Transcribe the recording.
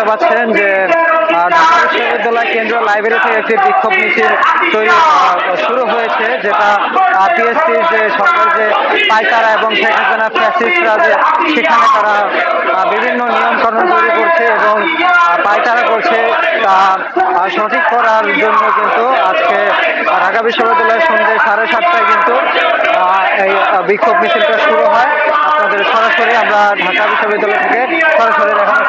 দেখতে পাচ্ছেন যে ঢাকা বিশ্ববিদ্যালয় কেন্দ্রীয় লাইব্রেরি থেকে একটি বিক্ষোভ মিছিল তৈরি শুরু হয়েছে, যেটা পিএসসি যে সরকার যে পাইকারা এবং শেখ হাসিনা ফ্যাসিস্টরা যে সেখানে তারা বিভিন্ন নিয়ম কানুন তৈরি করছে এবং পাইকারা করছে, তা সঠিক করার জন্য কিন্তু আজকে ঢাকা বিশ্ববিদ্যালয়ের সন্ধ্যে সাড়ে সাতটায় কিন্তু এই বিক্ষোভ মিছিলটা শুরু হয়। আপনাদের সরাসরি আমরা ঢাকা বিশ্ববিদ্যালয় থেকে সরাসরি দেখানোর